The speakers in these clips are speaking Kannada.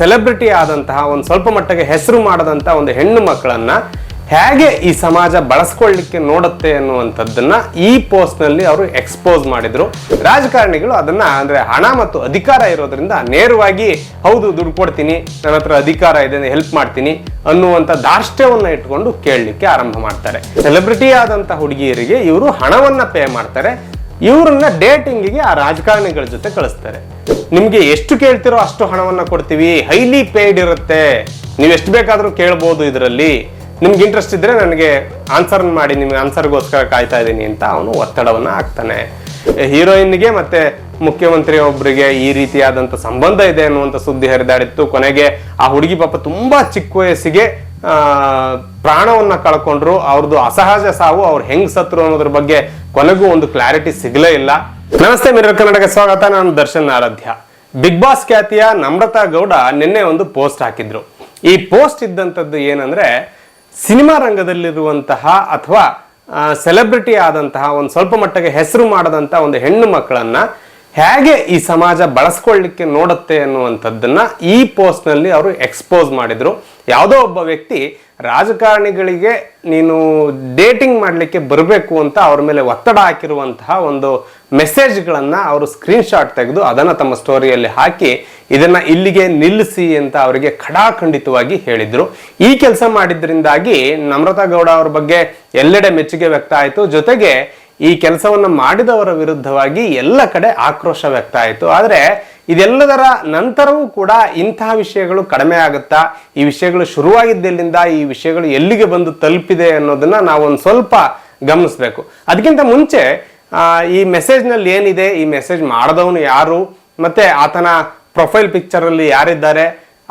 ಸೆಲೆಬ್ರಿಟಿ ಆದಂತಹ ಒಂದು ಸ್ವಲ್ಪ ಮಟ್ಟಿಗೆ ಹೆಸರು ಮಾಡದಂತಹ ಒಂದು ಹೆಣ್ಣು ಮಕ್ಕಳನ್ನ ಹೇಗೆ ಈ ಸಮಾಜ ಬಳಸ್ಕೊಳ್ಳಿಕ್ಕೆ ನೋಡುತ್ತೆ ಅನ್ನುವಂಥದ್ದನ್ನ ಈ ಪೋಸ್ಟ್ನಲ್ಲಿ ಅವರು ಎಕ್ಸ್ಪೋಸ್ ಮಾಡಿದ್ರು. ರಾಜಕಾರಣಿಗಳು ಅದನ್ನ ಅಂದ್ರೆ ಹಣ ಮತ್ತು ಅಧಿಕಾರ ಇರೋದ್ರಿಂದ ನೇರವಾಗಿ ಹೌದು ದುಡ್ಡು ಕೊಡ್ತೀನಿ, ನನ್ನ ಹತ್ರ ಅಧಿಕಾರ ಇದೆ ಹೆಲ್ಪ್ ಮಾಡ್ತೀನಿ ಅನ್ನುವಂಥ ದಾರ್ಷ್ಟ್ಯವನ್ನ ಇಟ್ಕೊಂಡು ಕೇಳಲಿಕ್ಕೆ ಆರಂಭ ಮಾಡ್ತಾರೆ. ಸೆಲೆಬ್ರಿಟಿ ಆದಂಥ ಹುಡುಗಿಯರಿಗೆ ಇವರು ಹಣವನ್ನ ಪೇ ಮಾಡ್ತಾರೆ. ಇವ್ರನ್ನ ಡೇಟಿಂಗಿಗೆ ಆ ರಾಜಕಾರಣಿಗಳ ಜೊತೆ ಕಳಿಸ್ತಾರೆ. ನಿಮ್ಗೆ ಎಷ್ಟು ಕೇಳ್ತಿರೋ ಅಷ್ಟು ಹಣವನ್ನ ಕೊಡ್ತೀವಿ. ಹೈಲಿ ಪೇಯ್ಡ್ ಇರುತ್ತೆ. ನೀವು ಎಷ್ಟು ಬೇಕಾದರೂ ಕೇಳ್ಬೋದು ಇದರಲ್ಲಿ. ನಿಮ್ಗೆ ಇಂಟ್ರೆಸ್ಟ್ ಇದ್ರೆ ನನಗೆ ಆನ್ಸರ್ ಮಾಡಿ, ನಿಮ್ಗೆ ಆನ್ಸರ್ಗೋಸ್ಕರ ಕಾಯ್ತಾ ಇದ್ದೀನಿ ಅಂತ ಅವನು ಒತ್ತಡವನ್ನ ಹಾಕ್ತಾನೆ. ಹೀರೋಯಿನ್ಗೆ ಮತ್ತೆ ಮುಖ್ಯಮಂತ್ರಿ ಒಬ್ಬರಿಗೆ ಈ ರೀತಿಯಾದಂಥ ಸಂಬಂಧ ಇದೆ ಅನ್ನುವಂಥ ಸುದ್ದಿ ಹರಿದಾಡಿತ್ತು. ಕೊನೆಗೆ ಆ ಹುಡುಗಿ ಪಾಪ ತುಂಬ ಚಿಕ್ಕ ವಯಸ್ಸಿಗೆ ಪ್ರಾಣವನ್ನ ಕಳ್ಕೊಂಡ್ರು ಅವ್ರದ್ದು ಅಸಹಜ ಸಾವು, ಅವ್ರು ಹೆಂಗ್ ಸತ್ರು ಅನ್ನೋದ್ರ ಬಗ್ಗೆ ಕೊನೆಗೂ ಒಂದು ಕ್ಲಾರಿಟಿ ಸಿಗಲೇ ಇಲ್ಲ. ನಮಸ್ತೆ ಮಿರರ್ ಕನ್ನಡಕ್ಕೆ ಸ್ವಾಗತ. ನಾನು ದರ್ಶನ್ ಆರಾಧ್ಯ ಬಿಗ್ ಬಾಸ್ ಖ್ಯಾತಿಯ ನಮ್ರತಾ ಗೌಡ ನಿನ್ನೆ ಒಂದು ಪೋಸ್ಟ್ ಹಾಕಿದ್ರು. ಈ ಪೋಸ್ಟ್ ಇದ್ದಂಥದ್ದು ಏನಂದ್ರೆ, ಸಿನಿಮಾ ರಂಗದಲ್ಲಿರುವಂತಹ ಅಥವಾ ಸೆಲೆಬ್ರಿಟಿ ಆದಂತಹ ಒಂದು ಸ್ವಲ್ಪ ಮಟ್ಟಿಗೆ ಹೆಸರು ಮಾಡದಂತಹ ಒಂದು ಹೆಣ್ಣು ಮಕ್ಕಳನ್ನ ಹೇಗೆ ಈ ಸಮಾಜ ಬಳಸ್ಕೊಳ್ಳಿಕ್ಕೆ ನೋಡುತ್ತೆ ಅನ್ನುವಂಥದ್ದನ್ನ ಈ ಪೋಸ್ಟ್ನಲ್ಲಿ ಅವರು ಎಕ್ಸ್ಪೋಸ್ ಮಾಡಿದ್ರು. ಯಾವುದೋ ಒಬ್ಬ ವ್ಯಕ್ತಿ, ರಾಜಕಾರಣಿಗಳಿಗೆ ನೀನು ಡೇಟಿಂಗ್ ಮಾಡಲಿಕ್ಕೆ ಬರಬೇಕು ಅಂತ ಅವ್ರ ಮೇಲೆ ಒತ್ತಡ ಹಾಕಿರುವಂತಹ ಒಂದು ಮೆಸೇಜ್ಗಳನ್ನು ಅವರು ಸ್ಕ್ರೀನ್ಶಾಟ್ ತೆಗೆದು ಅದನ್ನು ತಮ್ಮ ಸ್ಟೋರಿಯಲ್ಲಿ ಹಾಕಿ ಇದನ್ನ ಇಲ್ಲಿಗೆ ನಿಲ್ಲಿಸಿ ಅಂತ ಅವರಿಗೆ ಖಡಾಖಂಡಿತವಾಗಿ ಹೇಳಿದರು. ಈ ಕೆಲಸ ಮಾಡಿದ್ರಿಂದಾಗಿ ನಮ್ರತಾ ಗೌಡ ಅವ್ರ ಬಗ್ಗೆ ಎಲ್ಲೆಡೆ ಮೆಚ್ಚುಗೆ ವ್ಯಕ್ತ ಆಯಿತು. ಜೊತೆಗೆ ಈ ಕೆಲಸವನ್ನು ಮಾಡಿದವರ ವಿರುದ್ಧವಾಗಿ ಎಲ್ಲ ಕಡೆ ಆಕ್ರೋಶ ವ್ಯಕ್ತ ಆಯಿತು ಆದರೆ ಇದೆಲ್ಲದರ ನಂತರವೂ ಕೂಡ ಇಂತಹ ವಿಷಯಗಳು ಕಡಿಮೆ ಆಗುತ್ತಾ, ಈ ವಿಷಯಗಳು ಶುರುವಾಗಿದ್ದಲ್ಲಿಂದ ಈ ವಿಷಯಗಳು ಎಲ್ಲಿಗೆ ಬಂದು ತಲುಪಿದೆ ಅನ್ನೋದನ್ನ ನಾವು ಒಂದು ಸ್ವಲ್ಪ ಗಮನಿಸಬೇಕು. ಅದಕ್ಕಿಂತ ಮುಂಚೆ ಈ ಮೆಸೇಜ್ನಲ್ಲಿ ಏನಿದೆ, ಈ ಮೆಸೇಜ್ ಮಾಡಿದವನು ಯಾರು, ಮತ್ತೆ ಆತನ ಪ್ರೊಫೈಲ್ ಪಿಕ್ಚರ್ ಅಲ್ಲಿ ಯಾರಿದ್ದಾರೆ,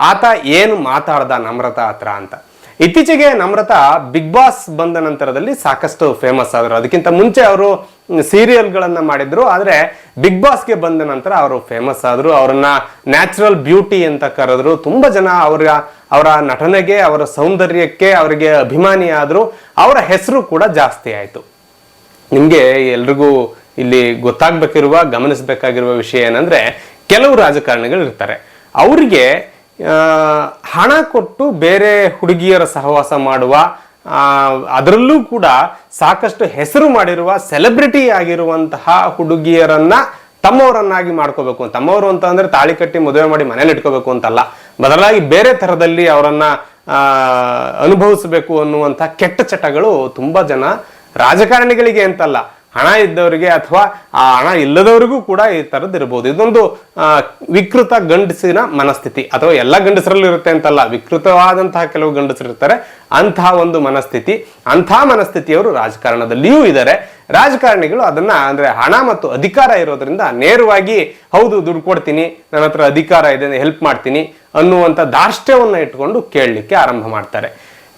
ಆತ ಏನು ಮಾತಾಡ್ದ ನಮ್ರತಾ ಹತ್ರ ಅಂತ. ಇತ್ತೀಚೆಗೆ ನಮ್ರತಾ ಬಿಗ್ ಬಾಸ್ ಬಂದ ನಂತರದಲ್ಲಿ ಸಾಕಷ್ಟು ಫೇಮಸ್ ಆದರು. ಅದಕ್ಕಿಂತ ಮುಂಚೆ ಅವರು ಸೀರಿಯಲ್ಗಳನ್ನು ಮಾಡಿದ್ರು. ಆದರೆ ಬಿಗ್ ಬಾಸ್ಗೆ ಬಂದ ನಂತರ ಅವರು ಫೇಮಸ್ ಆದ್ರು. ಅವರನ್ನ ನ್ಯಾಚುರಲ್ ಬ್ಯೂಟಿ ಅಂತ ಕರೆದ್ರು. ತುಂಬಾ ಜನ ಅವರ ಅವರ ನಟನೆಗೆ, ಅವರ ಸೌಂದರ್ಯಕ್ಕೆ ಅವರಿಗೆ ಅಭಿಮಾನಿ ಆದ್ರು. ಅವರ ಹೆಸರು ಕೂಡ ಜಾಸ್ತಿ ಆಯಿತು. ನಿಮಗೆ ಎಲ್ರಿಗೂ ಇಲ್ಲಿ ಗೊತ್ತಾಗ್ಬೇಕಿರುವ, ಗಮನಿಸಬೇಕಾಗಿರುವ ವಿಷಯ ಏನಂದ್ರೆ, ಕೆಲವು ರಾಜಕಾರಣಿಗಳು ಇರ್ತಾರೆ. ಅವರಿಗೆ ಹಣ ಕೊಟ್ಟು ಬೇರೆ ಹುಡುಗಿಯರ ಸಹವಾಸ ಮಾಡುವ ಅದರಲ್ಲೂ ಕೂಡ ಸಾಕಷ್ಟು ಹೆಸರು ಮಾಡಿರುವ ಸೆಲೆಬ್ರಿಟಿ ಆಗಿರುವಂತಹ ಹುಡುಗಿಯರನ್ನ ತಮ್ಮವರನ್ನಾಗಿ ಮಾಡ್ಕೋಬೇಕು. ತಮ್ಮವರು ಅಂತ ಅಂದ್ರೆ ತಾಳಿ ಕಟ್ಟಿ ಮದುವೆ ಮಾಡಿ ಮನೇಲಿ ಇಟ್ಕೋಬೇಕು ಅಂತಲ್ಲ. ಬದಲಾಗಿ ಬೇರೆ ತರದಲ್ಲಿ ಅವರನ್ನ ಅನುಭವಿಸಬೇಕು ಅನ್ನುವಂಥ ಕೆಟ್ಟ ಚಟಗಳು ತುಂಬಾ ಜನ ರಾಜಕಾರಣಿಗಳಿಗೆ ಅಂತಲ್ಲ. ಹಣ ಇದ್ದವರಿಗೆ ಅಥವಾ ಆ ಹಣ ಇಲ್ಲದವರಿಗೂ ಕೂಡ ಈ ಥರದ್ದು ಇರಬಹುದು ಇದೊಂದು ವಿಕೃತ ಗಂಡಸಿನ ಮನಸ್ಥಿತಿ. ಅಥವಾ ಎಲ್ಲ ಗಂಡಸರಲ್ಲೂ ಇರುತ್ತೆ ಅಂತಲ್ಲ, ವಿಕೃತವಾದಂತಹ ಕೆಲವು ಗಂಡಸರು ಇರ್ತಾರೆ, ಅಂತಹ ಒಂದು ಮನಸ್ಥಿತಿ. ಅಂತಹ ಮನಸ್ಥಿತಿಯವರು ರಾಜಕಾರಣದಲ್ಲಿಯೂ ಇದ್ದಾರೆ ರಾಜಕಾರಣಿಗಳು ಅದನ್ನ ಅಂದ್ರೆ ಹಣ ಮತ್ತು ಅಧಿಕಾರ ಇರೋದ್ರಿಂದ ನೇರವಾಗಿ, ಹೌದು ದುಡ್ಡು ಕೊಡ್ತೀನಿ ನನ್ನ ಹತ್ರ ಅಧಿಕಾರ ಇದೆ ಹೆಲ್ಪ್ ಮಾಡ್ತೀನಿ ಅನ್ನುವಂಥ ದಾರ್ಷ್ಟ್ಯವನ್ನು ಇಟ್ಕೊಂಡು ಕೇಳಲಿಕ್ಕೆ ಆರಂಭ ಮಾಡ್ತಾರೆ.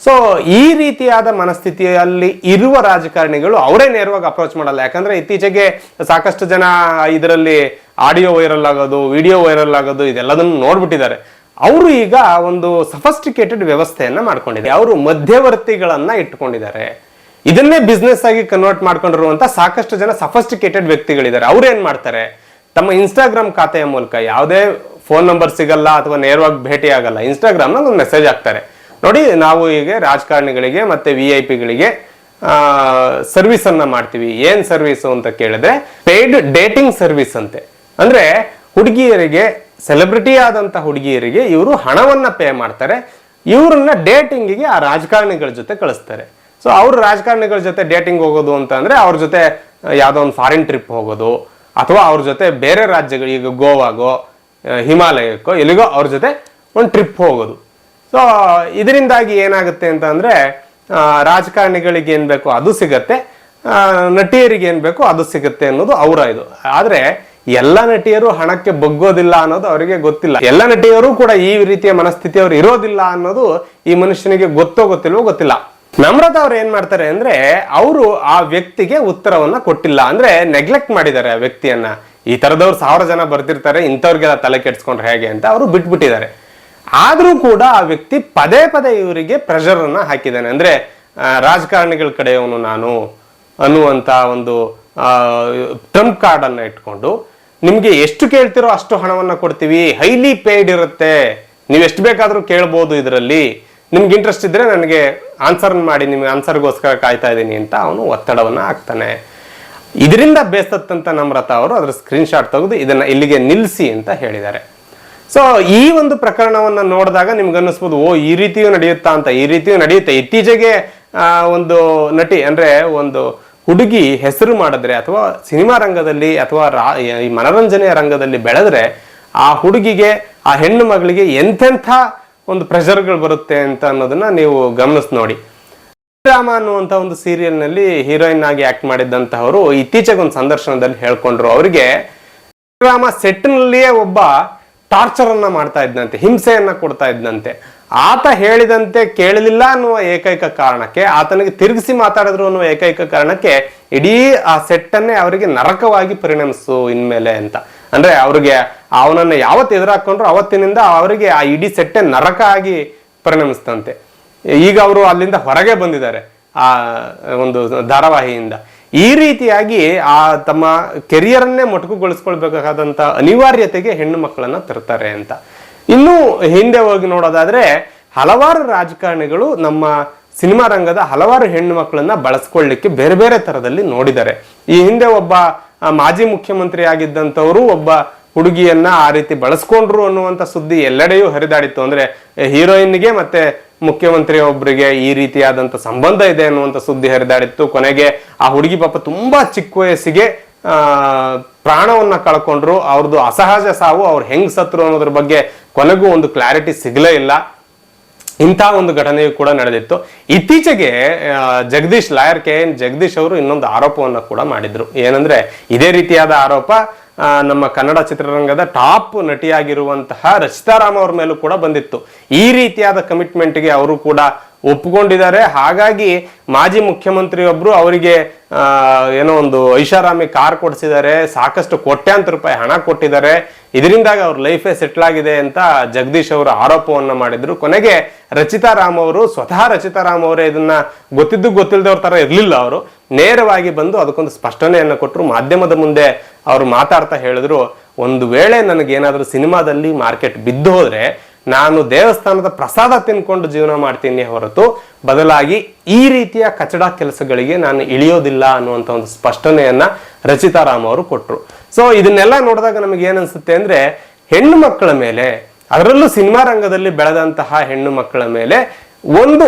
ಸೊ ಈ ರೀತಿಯಾದ ಮನಸ್ಥಿತಿಯಲ್ಲಿ ಇರುವ ರಾಜಕಾರಣಿಗಳು ಅವರೇ ನೇರವಾಗಿ ಅಪ್ರೋಚ್ ಮಾಡಲ್ಲ. ಯಾಕಂದ್ರೆ ಇತ್ತೀಚೆಗೆ ಸಾಕಷ್ಟು ಜನ ಇದರಲ್ಲಿ ಆಡಿಯೋ ವೈರಲ್ ಆಗೋದು ವಿಡಿಯೋ ವೈರಲ್ ಆಗೋದು, ಇದೆಲ್ಲದನ್ನು ನೋಡ್ಬಿಟ್ಟಿದ್ದಾರೆ. ಅವರು ಈಗ ಒಂದು ಸಫಸ್ಟಿಕೇಟೆಡ್ ವ್ಯವಸ್ಥೆಯನ್ನ ಮಾಡ್ಕೊಂಡಿದ್ದಾರೆ. ಅವರು ಮಧ್ಯವರ್ತಿಗಳನ್ನ ಇಟ್ಕೊಂಡಿದ್ದಾರೆ ಇದನ್ನೇ ಬಿಸ್ನೆಸ್ ಆಗಿ ಕನ್ವರ್ಟ್ ಮಾಡ್ಕೊಂಡಿರುವಂತ ಸಾಕಷ್ಟು ಜನ ಸಫಸ್ಟಿಕೇಟೆಡ್ ವ್ಯಕ್ತಿಗಳಿದ್ದಾರೆ. ಅವ್ರು ಏನ್ ಮಾಡ್ತಾರೆ? ತಮ್ಮ ಇನ್ಸ್ಟಾಗ್ರಾಮ್ ಖಾತೆಯ ಮೂಲಕ ಯಾವುದೇ ಫೋನ್ ನಂಬರ್ ಸಿಗಲ್ಲ ಅಥವಾ ನೇರವಾಗಿ ಭೇಟಿ ಆಗಲ್ಲ ಇನ್ಸ್ಟಾಗ್ರಾಮ್ನಲ್ಲಿ ಒಂದು ಮೆಸೇಜ್ ಹಾಕ್ತಾರೆ. ನೋಡಿ, ನಾವು ಈಗ ರಾಜಕಾರಣಿಗಳಿಗೆ ಮತ್ತೆ ವಿ ಐ ಪಿಗಳಿಗೆ ಸರ್ವಿಸ್ ಅನ್ನ ಮಾಡ್ತೀವಿ. ಏನ್ ಸರ್ವಿಸ್ ಅಂತ ಕೇಳಿದ್ರೆ ಪೇಯ್ಡ್ ಡೇಟಿಂಗ್ ಸರ್ವಿಸ್ ಅಂತೆ. ಅಂದ್ರೆ, ಹುಡುಗಿಯರಿಗೆ ಸೆಲೆಬ್ರಿಟಿ ಆದಂತ ಹುಡುಗಿಯರಿಗೆ ಇವರು ಹಣವನ್ನ ಪೇ ಮಾಡ್ತಾರೆ. ಇವ್ರನ್ನ ಡೇಟಿಂಗಿಗೆ ಆ ರಾಜಕಾರಣಿಗಳ ಜೊತೆ ಕಳಿಸ್ತಾರೆ. ಸೊ ಅವ್ರ ರಾಜಕಾರಣಿಗಳ ಜೊತೆ ಡೇಟಿಂಗ್ ಹೋಗೋದು ಅಂತ ಅಂದ್ರೆ, ಅವ್ರ ಜೊತೆ, ಯಾವುದೋ ಒಂದು ಫಾರಿನ್ ಟ್ರಿಪ್ ಹೋಗೋದು, ಅಥವಾ ಅವ್ರ ಜೊತೆ ಬೇರೆ ರಾಜ್ಯಗಳು ಈಗ ಗೋವಾಗೋ ಹಿಮಾಲಯಕ್ಕೋ, ಎಲ್ಲಿಗೋ ಅವ್ರ ಜೊತೆ ಒಂದು ಟ್ರಿಪ್ ಹೋಗೋದು. ಸೊ ಇದರಿಂದಾಗಿ ಏನಾಗುತ್ತೆ ಅಂತ ಅಂದ್ರೆ ರಾಜಕಾರಣಿಗಳಿಗೆ ಏನ್ ಬೇಕೋ ಅದು ಸಿಗತ್ತೆ. ನಟಿಯರಿಗೆ ಏನ್ ಬೇಕೋ ಅದು ಸಿಗುತ್ತೆ ಅನ್ನೋದು ಅವರ ಇದು. ಆದ್ರೆ, ಎಲ್ಲ ನಟಿಯರು ಹಣಕ್ಕೆ ಬಗ್ಗೋದಿಲ್ಲ ಅನ್ನೋದು ಅವರಿಗೆ ಗೊತ್ತಿಲ್ಲ. ಎಲ್ಲ ನಟಿಯರು ಕೂಡ ಈ ರೀತಿಯ ಮನಸ್ಥಿತಿಯವರು ಇರೋದಿಲ್ಲ ಅನ್ನೋದು ಈ ಮನುಷ್ಯನಿಗೆ ಗೊತ್ತೋ ಗೊತ್ತಿಲ್ವೋ ಗೊತ್ತಿಲ್ಲ. ನಮ್ರತ ಅವ್ರು ಏನ್ ಮಾಡ್ತಾರೆ ಅಂದ್ರೆ, ಅವರು ಆ ವ್ಯಕ್ತಿಗೆ ಉತ್ತರವನ್ನ ಕೊಟ್ಟಿಲ್ಲ. ಅಂದ್ರೆ ನೆಗ್ಲೆಕ್ಟ್ ಮಾಡಿದ್ದಾರೆ ಆ ವ್ಯಕ್ತಿಯನ್ನ. ಈ ತರದವ್ರು ಸಾವಿರ ಜನ ಬರ್ತಿರ್ತಾರೆ ಇಂಥವ್ರಿಗೆಲ್ಲ ತಲೆ ಕೆಡ್ಸ್ಕೊಂಡ್ರೆ ಹೇಗೆ ಅಂತ ಅವರು ಬಿಟ್ಬಿಟ್ಟಿದ್ದಾರೆ. ಆದ್ರೂ ಕೂಡ ಆ ವ್ಯಕ್ತಿ ಪದೇ ಪದೇ ಇವರಿಗೆ ಪ್ರೆಷರನ್ನು ಹಾಕಿದ್ದಾನೆ. ಅಂದ್ರೆ ರಾಜಕಾರಣಿಗಳ ಕಡೆಯವನು ನಾನು ಅನ್ನುವಂತ ಒಂದು ಟ್ರಂಪ್ ಕಾರ್ಡನ್ನು ಇಟ್ಕೊಂಡು, ನಿಮಗೆ ಎಷ್ಟು ಕೇಳ್ತಿರೋ ಅಷ್ಟು ಹಣವನ್ನ ಕೊಡ್ತೀವಿ. ಹೈಲಿ ಪೇಯ್ಡ್ ಇರುತ್ತೆ. ನೀವು ಎಷ್ಟು ಬೇಕಾದರೂ ಕೇಳ್ಬೋದು ಇದರಲ್ಲಿ. ನಿಮ್ಗೆ ಇಂಟ್ರೆಸ್ಟ್ ಇದ್ದರೆ ನನಗೆ ಆನ್ಸರ್ ಮಾಡಿ, ನಿಮಗೆ ಆನ್ಸರ್ಗೋಸ್ಕರ ಕಾಯ್ತಾ ಇದ್ದೀನಿ ಅಂತ ಅವನು ಒತ್ತಡವನ್ನ ಹಾಕ್ತಾನೆ. ಇದರಿಂದ ಬೇಸತ್ತಂತ ನಮ್ರತಾ ಅವರು ಅದರ ಸ್ಕ್ರೀನ್ಶಾಟ್ ತೆಗೆದು ಇದನ್ನ ಇಲ್ಲಿಗೆ ನಿಲ್ಲಿಸಿ ಅಂತ ಹೇಳಿದ್ದಾರೆ. ಸೊ ಈ ಒಂದು ಪ್ರಕರಣವನ್ನ ನೋಡಿದಾಗ ನಿಮ್ಗೆ ಅನ್ನಿಸ್ಬೋದು, ಓ, ಈ ರೀತಿಯೂ ನಡೆಯುತ್ತಾ ಅಂತ, ಈ ರೀತಿಯೂ ನಡೆಯುತ್ತೆ. ಇತ್ತೀಚೆಗೆ ಒಂದು ನಟಿ, ಅಂದ್ರೆ ಒಂದು ಹುಡುಗಿ ಹೆಸರು ಮಾಡಿದ್ರೆ ಅಥವಾ ಸಿನಿಮಾ ರಂಗದಲ್ಲಿ ಅಥವಾ ರಾ- ಈ ಮನೋರಂಜನೆಯ ರಂಗದಲ್ಲಿ ಬೆಳೆದ್ರೆ ಆ ಹುಡುಗಿಗೆ, ಆ ಹೆಣ್ಣು ಮಗಳಿಗೆ ಎಂಥೆಂಥ ಒಂದು ಪ್ರೆಷರ್ಗಳು ಬರುತ್ತೆ ಅಂತ ಅನ್ನೋದನ್ನ ನೀವು ಗಮನಿಸಿ ನೋಡಿ. ಶ್ರೀರಾಮ ಅನ್ನುವಂಥ ಒಂದು ಸೀರಿಯಲ್ನಲ್ಲಿ ನಲ್ಲಿ ಹೀರೋಯಿನ್ ಆಗಿ ಆಕ್ಟ್ ಮಾಡಿದ್ದಂತಹವರು ಇತ್ತೀಚೆಗೆ ಒಂದು ಸಂದರ್ಶನದಲ್ಲಿ ಹೇಳ್ಕೊಂಡ್ರು ಅವರಿಗೆ ಶ್ರೀರಾಮ ಸೆಟ್ನಲ್ಲಿಯೇ ಒಬ್ಬ ಟಾರ್ಚರ್ ಅನ್ನ ಮಾಡ್ತಾ ಇದ್ದಂತೆ ಹಿಂಸೆಯನ್ನ ಕೊಡ್ತಾ ಇದ್ದಂತೆ ಆತ ಹೇಳಿದಂತೆ ಕೇಳಲಿಲ್ಲ ಅನ್ನುವ ಏಕೈಕ ಕಾರಣಕ್ಕೆ, ಆತನಿಗೆ ತಿರುಗಿಸಿ ಮಾತಾಡಿದ್ರು ಅನ್ನುವ ಏಕೈಕ ಕಾರಣಕ್ಕೆ ಇಡೀ ಆ ಸೆಟ್ಟನ್ನೇ ಅವರಿಗೆ ನರಕವಾಗಿ ಪರಿಣಮಿಸು ಇನ್ಮೇಲೆ ಅಂತ. ಅಂದ್ರೆ ಅವ್ರಿಗೆ ಅವನನ್ನು ಯಾವತ್ತು ಎದುರಾಕೊಂಡ್ರು ಅವತ್ತಿನಿಂದ ಅವರಿಗೆ ಆ ಇಡೀ ಸೆಟ್ಟೆ ನರಕ ಆಗಿ ಪರಿಣಮಿಸ್ತಂತೆ ಈಗ ಅವರು ಅಲ್ಲಿಂದ ಹೊರಗೆ ಬಂದಿದ್ದಾರೆ, ಆ ಒಂದು ಧಾರಾವಾಹಿಯಿಂದ. ಈ ರೀತಿಯಾಗಿ ಆ ತಮ್ಮ ಕೆರಿಯರನ್ನೇ ಮೊಟಕುಗೊಳಿಸ್ಕೊಳ್ಬೇಕಾದಂಥ ಅನಿವಾರ್ಯತೆಗೆ ಹೆಣ್ಣು ಮಕ್ಕಳನ್ನ ತರ್ತಾರೆ ಅಂತ. ಇನ್ನು ಹಿಂದೆ ಹೋಗಿ ನೋಡೋದಾದ್ರೆ ಹಲವಾರು ರಾಜಕಾರಣಿಗಳು ನಮ್ಮ ಸಿನಿಮಾ ರಂಗದ ಹಲವಾರು ಹೆಣ್ಣು ಮಕ್ಕಳನ್ನ ಬಳಸ್ಕೊಳ್ಳಿಕ್ಕೆ ಬೇರೆ ಬೇರೆ ತರದಲ್ಲಿ ನೋಡಿದ್ದಾರೆ. ಈ ಹಿಂದೆ ಒಬ್ಬ ಮಾಜಿ ಮುಖ್ಯಮಂತ್ರಿ ಆಗಿದ್ದಂಥವರು ಒಬ್ಬ ಹುಡುಗಿಯನ್ನ ಆ ರೀತಿ ಬಳಸ್ಕೊಂಡ್ರು ಅನ್ನುವಂತ ಸುದ್ದಿ ಎಲ್ಲೆಡೆಯೂ ಹರಿದಾಡಿತ್ತು. ಅಂದ್ರೆ ಹೀರೋಯಿನ್ಗೆ ಮತ್ತೆ ಮುಖ್ಯಮಂತ್ರಿ ಒಬ್ಬರಿಗೆ ಈ ರೀತಿಯಾದಂತ ಸಂಬಂಧ ಇದೆ ಅನ್ನುವಂತ ಸುದ್ದಿ ಹರಿದಾಡಿತ್ತು. ಕೊನೆಗೆ ಆ ಹುಡುಗಿ ಪಾಪ ತುಂಬಾ ಚಿಕ್ಕ ವಯಸ್ಸಿಗೆ ಪ್ರಾಣವನ್ನ ಕಳ್ಕೊಂಡ್ರು. ಅವ್ರದ್ದು ಅಸಹಜ ಸಾವು, ಅವ್ರು ಹೆಂಗ್ ಸತ್ರು ಅನ್ನೋದ್ರ ಬಗ್ಗೆ ಕೊನೆಗೂ ಒಂದು ಕ್ಲಾರಿಟಿ ಸಿಗಲೇ ಇಲ್ಲ. ಇಂಥ ಒಂದು ಘಟನೆಯು ಕೂಡ ನಡೆದಿತ್ತು. ಇತ್ತೀಚೆಗೆ Jagadish lawyer K N Jagadish ಅವರು ಇನ್ನೊಂದು ಆರೋಪವನ್ನು ಕೂಡ ಮಾಡಿದ್ರು. ಏನಂದ್ರೆ, ಇದೇ ರೀತಿಯಾದ ಆರೋಪ ನಮ್ಮ ಕನ್ನಡ ಚಿತ್ರರಂಗದ ಟಾಪ್ ನಟಿಯಾಗಿರುವಂತಹ ರಚಿತಾ ರಾಮ್ ಅವ್ರ ಮೇಲೂ ಕೂಡ ಬಂದಿತ್ತು. ಈ ರೀತಿಯಾದ ಕಮಿಟ್ಮೆಂಟ್ಗೆ ಅವರು ಕೂಡ ಒಪ್ಪಿಕೊಂಡಿದ್ದಾರೆ ಹಾಗಾಗಿ ಮಾಜಿ ಮುಖ್ಯಮಂತ್ರಿಯೊಬ್ರು ಅವರಿಗೆ ಏನೋ ಒಂದು ಐಷಾರಾಮಿ ಕಾರ್ ಕೊಡಿಸಿದ್ದಾರೆ, ಸಾಕಷ್ಟು ಕೋಟ್ಯಾಂತರ ರೂಪಾಯಿ ಹಣ ಕೊಟ್ಟಿದ್ದಾರೆ. ಇದರಿಂದಾಗಿ ಅವ್ರ ಲೈಫೇ ಸೆಟ್ಲ್ ಆಗಿದೆ ಅಂತ ಜಗದೀಶ್ ಅವರು ಆರೋಪವನ್ನ ಮಾಡಿದ್ರು. ಕೊನೆಗೆ ರಚಿತಾ ರಾಮ್ ಅವರು, ಸ್ವತಃ ರಚಿತಾ ರಾಮ್ ಅವರೇ ಇದನ್ನ ಗೊತ್ತಿದ್ದು ಗೊತ್ತಿಲ್ಲದವ್ರ ತರ ಇರಲಿಲ್ಲ ಅವರು. ನೇರವಾಗಿ ಬಂದು ಅದಕ್ಕೊಂದು ಸ್ಪಷ್ಟನೆಯನ್ನ ಕೊಟ್ಟರು ಮಾಧ್ಯಮದ ಮುಂದೆ ಅವರು ಮಾತಾಡ್ತಾ ಹೇಳಿದ್ರು, ಒಂದು ವೇಳೆ ನನಗೇನಾದರೂ ಸಿನಿಮಾದಲ್ಲಿ ಮಾರ್ಕೆಟ್ ಬಿದ್ದು ಹೋದರೆ ನಾನು ದೇವಸ್ಥಾನದ ಪ್ರಸಾದ ತಿನ್ಕೊಂಡು ಜೀವನ ಮಾಡ್ತೀನಿ ಹೊರತು ಬದಲಾಗಿ ಈ ರೀತಿಯ ಕಚಡ ಕೆಲಸಗಳಿಗೆ ನಾನು ಇಳಿಯೋದಿಲ್ಲ ಅನ್ನುವಂಥ ಒಂದು ಸ್ಪಷ್ಟನೆಯನ್ನ ರಚಿತಾ ರಾಮ್ ಅವರು ಕೊಟ್ಟರು ಸೊ ಇದನ್ನೆಲ್ಲ ನೋಡಿದಾಗ ನಮಗೆ ಏನನ್ಸುತ್ತೆ ಅಂದ್ರೆ, ಹೆಣ್ಣು ಮಕ್ಕಳ ಮೇಲೆ, ಅದರಲ್ಲೂ ಸಿನಿಮಾ ರಂಗದಲ್ಲಿ ಬೆಳೆದಂತಹ ಹೆಣ್ಣು ಮಕ್ಕಳ ಮೇಲೆ ಒಂದು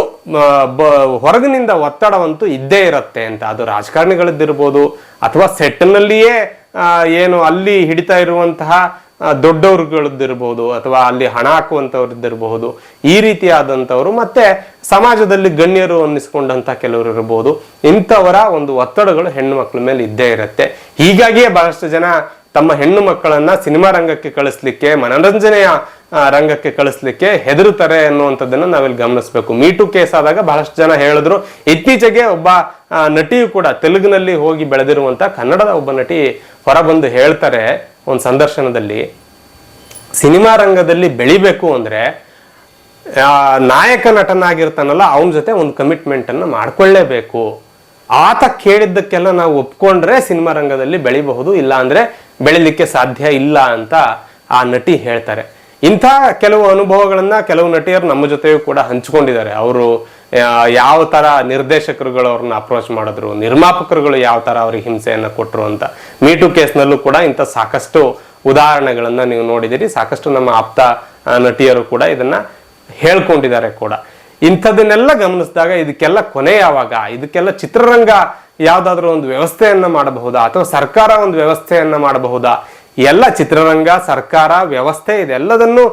ಹೊರಗಿನಿಂದ ಒತ್ತಡವಂತೂ ಇದ್ದೇ ಇರುತ್ತೆ ಅಂತ. ಅದು ರಾಜಕಾರಣಿಗಳದ್ದಿರ್ಬೋದು, ಅಥವಾ ಸೆಟ್ನಲ್ಲಿಯೇ ಏನು ಅಲ್ಲಿ ಹಿಡಿತಾ ಇರುವಂತಹ ದೊಡ್ಡವ್ರಗಳದ್ದಿರಬಹುದು ಅಥವಾ ಅಲ್ಲಿ ಹಣ ಹಾಕುವಂಥವ್ರದ್ದಿರಬಹುದು ಈ ರೀತಿಯಾದಂಥವ್ರು ಮತ್ತೆ ಸಮಾಜದಲ್ಲಿ ಗಣ್ಯರು ಅನ್ನಿಸ್ಕೊಂಡಂತ ಕೆಲವರು ಇರಬಹುದು ಇಂಥವರ ಒಂದು ಒತ್ತಡಗಳು ಹೆಣ್ಣು ಮಕ್ಕಳ ಮೇಲೆ ಇದ್ದೇ ಇರುತ್ತೆ. ಹೀಗಾಗಿಯೇ ಬಹಳಷ್ಟು ಜನ ತಮ್ಮ ಹೆಣ್ಣು ಮಕ್ಕಳನ್ನ ಸಿನಿಮಾ ರಂಗಕ್ಕೆ ಕಳಿಸ್ಲಿಕ್ಕೆ, ಮನೋರಂಜನೆಯ ರಂಗಕ್ಕೆ ಕಳಿಸ್ಲಿಕ್ಕೆ ಹೆದರುತ್ತಾರೆ ಅನ್ನುವಂಥದ್ದನ್ನು ನಾವಿಲ್ಲಿ ಗಮನಿಸಬೇಕು. ಮೀಟು ಕೇಸ್ ಆದಾಗ ಬಹಳಷ್ಟು ಜನ ಹೇಳಿದ್ರು. ಇತ್ತೀಚೆಗೆ ಒಬ್ಬ ನಟಿಯು ಕೂಡ ತೆಲುಗಿನಲ್ಲಿ ಹೋಗಿ ಬೆಳೆದಿರುವಂತಹ ಕನ್ನಡದ ಒಬ್ಬ ನಟಿ ಹೊರಬಂದು ಹೇಳ್ತಾರೆ ಒಂದು ಸಂದರ್ಶನದಲ್ಲಿ, ಸಿನಿಮಾ ರಂಗದಲ್ಲಿ ಬೆಳಿಬೇಕು ಅಂದ್ರೆ ನಾಯಕ ನಟನಾಗಿರ್ತಾನಲ್ಲ, ಅವನ ಜೊತೆ ಒಂದು ಕಮಿಟ್ಮೆಂಟನ್ನು ಮಾಡ್ಕೊಳ್ಳೇಬೇಕು. ಆತ ಕೇಳಿದ್ದಕ್ಕೆಲ್ಲ ನಾವು ಒಪ್ಕೊಂಡ್ರೆ ಸಿನಿಮಾ ರಂಗದಲ್ಲಿ ಬೆಳಿಬಹುದು ಇಲ್ಲ ಅಂದ್ರೆ ಬೆಳಿಲಿಕ್ಕೆ ಸಾಧ್ಯ ಇಲ್ಲ ಅಂತ ಆ ನಟಿ ಹೇಳ್ತಾರೆ. ಇಂಥ ಕೆಲವು ಅನುಭವಗಳನ್ನು ಕೆಲವು ನಟಿಯರು ನಮ್ಮ ಜೊತೆಯೂ ಕೂಡ ಹಂಚಿಕೊಂಡಿದ್ದಾರೆ. ಅವರು ಯಾವ ತರ ನಿರ್ದೇಶಕರುಗಳು ಅವ್ರನ್ನ ಅಪ್ರೋಚ್ ಮಾಡಿದ್ರು, ನಿರ್ಮಾಪಕರುಗಳು ಯಾವ ತರ ಅವ್ರಿಗೆ ಹಿಂಸೆಯನ್ನ ಕೊಟ್ರು ಅಂತ. ಮೀಟು ಕೇಸ್ನಲ್ಲೂ ಕೂಡ ಇಂಥ ಸಾಕಷ್ಟು ಉದಾಹರಣೆಗಳನ್ನ ನೀವು ನೋಡಿದಿರಿ, ಸಾಕಷ್ಟು ನಮ್ಮ ಆಪ್ತ ನಟಿಯರು ಕೂಡ ಇದನ್ನ ಹೇಳ್ಕೊಂಡಿದ್ದಾರೆ ಕೂಡ. ಇಂಥದನ್ನೆಲ್ಲ ಗಮನಿಸಿದಾಗ ಇದಕ್ಕೆಲ್ಲ ಕೊನೆ ಯಾವಾಗ, ಇದಕ್ಕೆಲ್ಲ ಚಿತ್ರರಂಗ ಯಾವ್ದಾದ್ರು ಒಂದು ವ್ಯವಸ್ಥೆಯನ್ನ ಮಾಡಬಹುದಾ, ಅಥವಾ ಸರ್ಕಾರ ಒಂದು ವ್ಯವಸ್ಥೆಯನ್ನ ಮಾಡಬಹುದಾ? ಎಲ್ಲ ಚಿತ್ರರಂಗ, ಸರ್ಕಾರ, ವ್ಯವಸ್ಥೆ ಇದೆಲ್ಲದನ್ನು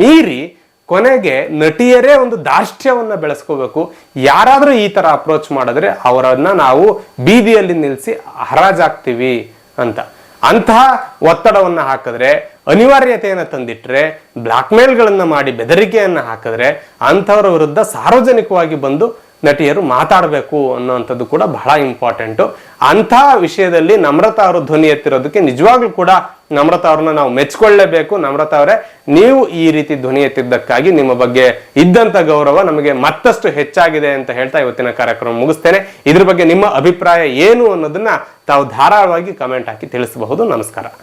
ಮೀರಿ ಕೊನೆಗೆ ನಟಿಯರೇ ಒಂದು ದಾರ್ಷ್ಟ್ಯವನ್ನು ಬೆಳೆಸ್ಕೋಬೇಕು. ಯಾರಾದರೂ ಈ ತರ ಅಪ್ರೋಚ್ ಮಾಡಿದ್ರೆ ಅವರನ್ನು ನಾವು ಬೀದಿಯಲ್ಲಿ ನಿಲ್ಲಿಸಿ ಹರಾಜಾಗ್ತೀವಿ ಅಂತ. ಅಂತಹ ಒತ್ತಡವನ್ನ ಹಾಕಿದ್ರೆ, ಅನಿವಾರ್ಯತೆಯನ್ನ ತಂದಿಟ್ರೆ ಬ್ಲ್ಯಾಕ್ಮೇಲ್ಗಳನ್ನು ಮಾಡಿ ಬೆದರಿಕೆಯನ್ನು ಹಾಕಿದ್ರೆ ಅಂಥವ್ರ ವಿರುದ್ಧ ಸಾರ್ವಜನಿಕವಾಗಿ ಬಂದು ನಟಿಯರು ಮಾತಾಡಬೇಕು ಅನ್ನೋವಂಥದ್ದು ಕೂಡ ಬಹಳ ಇಂಪಾರ್ಟೆಂಟು ಅಂಥ ವಿಷಯದಲ್ಲಿ ನಮ್ರತಾ ಅವರು ಧ್ವನಿ ಎತ್ತಿರೋದಕ್ಕೆ ನಿಜವಾಗ್ಲೂ ಕೂಡ ನಮ್ರತಾ ಅವ್ರನ್ನ ನಾವು ಮೆಚ್ಕೊಳ್ಳೇಬೇಕು. ನಮ್ರತಾ ಅವರೇ, ನೀವು ಈ ರೀತಿ ಧ್ವನಿ ಎತ್ತಿದ್ದಕ್ಕಾಗಿ ನಿಮ್ಮ ಬಗ್ಗೆ ಇದ್ದಂತ ಗೌರವ ನಮಗೆ ಮತ್ತಷ್ಟು ಹೆಚ್ಚಾಗಿದೆ ಅಂತ ಹೇಳ್ತಾ ಇವತ್ತಿನ ಕಾರ್ಯಕ್ರಮ ಮುಗಿಸ್ತೇನೆ. ಇದ್ರ ಬಗ್ಗೆ ನಿಮ್ಮ ಅಭಿಪ್ರಾಯ ಏನು ಅನ್ನೋದನ್ನ ತಾವು ಧಾರಾಳವಾಗಿ ಕಮೆಂಟ್ ಹಾಕಿ ತಿಳಿಸಬಹುದು. ನಮಸ್ಕಾರ.